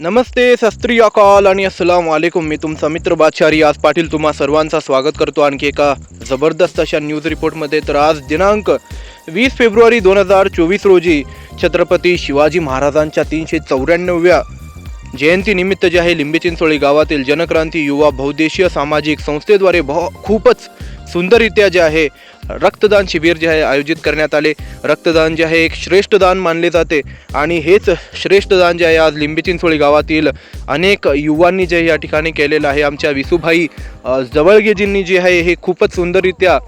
नमस्ते शस्त्री अकाल आणि अस्सलाम वालेकुम. मी तुमचा मित्र बादशारी आज पाटील तुम्हा सर्वांचा स्वागत करतो आणखी एका जबरदस्त अशा न्यूज रिपोर्टमध्ये तर आज दिनांक वीस फेब्रुवारी दोन हजार चोवीस रोजी छत्रपती शिवाजी महाराजांच्या तीनशे चौऱ्याण्णव्या जयंतीनिमित्त जे आहे लिंबे चिंचोळी गावातील जनक्रांती युवा बहुद्देशीय सामाजिक संस्थेद्वारे भ खूपच सुंदररित्या जे आहे रक्तदान शिबिर जे आहे आयोजित करण्यात आले. रक्तदान जे आहे एक श्रेष्ठ दान मानले जाते. आणि हेच श्रेष्ठ दान जे आहे आज लिंबी चिंचोळी गावातील अनेक युवांनी जे या ठिकाणी केलेलं आहे. आमच्या विसुभाई जवळगेजींनी जे आहे हे खूपच सुंदररित्या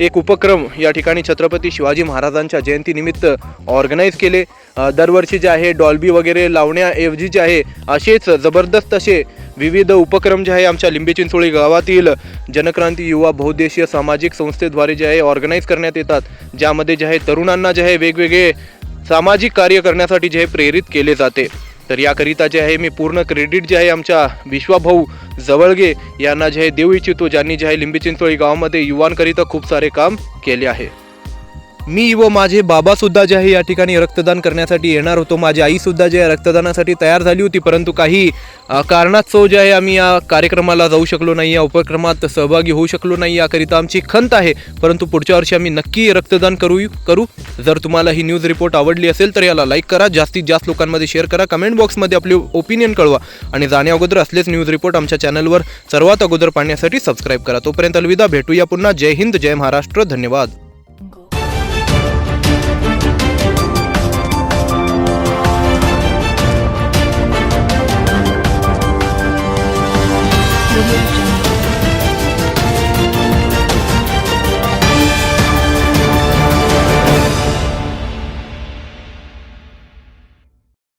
एक उपक्रम या ठिकाणी छत्रपती शिवाजी महाराजांच्या जयंतीनिमित्त ऑर्गनाईज केले. दरवर्षी जे आहे डॉल्बी वगैरे लावण्याऐवजी जे आहे असेच जबरदस्त असे विविध उपक्रम जे आहे आमच्या लिंबी चिंचोळी गावातील जनक्रांती युवा बहुद्देशीय सामाजिक संस्थेद्वारे जे आहे ऑर्गनाईज करण्यात येतात. ज्यामध्ये जे आहे तरुणांना जे आहे वेगवेगळे सामाजिक कार्य करण्यासाठी जे आहे प्रेरित केले जाते. तर याकरिता जे आहे मी पूर्ण क्रेडिट जे आहे आमच्या विश्वाभाऊ जवळगे यांना जे आहे देऊ इच्छितो ज्यांनी जे आहे लिंबी चिंचोळी गावामध्ये युवांकरिता खूप सारे काम केले आहे. मी व माझे बाबा सुद्धा जे आहे या ठिकाणी रक्तदान करण्यासाठी येणार होतो. माझी आई सुद्धा जे आहे रक्तदानासाठी तयार झाली होती परंतु काही कारणास्तव जे आहे आम्ही या कार्यक्रमाला जाऊ शकलो नाही या उपक्रमात सहभागी होऊ शकलो नाही याकरिता आमची खंत आहे. परंतु पुढच्या वर्षी आम्ही नक्की रक्तदान करू करू. जर तुम्हाला ही न्यूज रिपोर्ट आवडली असेल तर याला लाईक करा जास्तीत जास्त लोकांमध्ये शेअर करा कमेंट बॉक्समध्ये आपले ओपिनियन कळवा. आणि जाण्या अगोदर असलेच न्यूज रिपोर्ट आमच्या चॅनलवर सर्वात अगोदर पाहण्यासाठी सबस्क्राईब करा. तोपर्यंत अलविदा भेटूया पुन्हा. जय हिंद जय महाराष्ट्र धन्यवाद.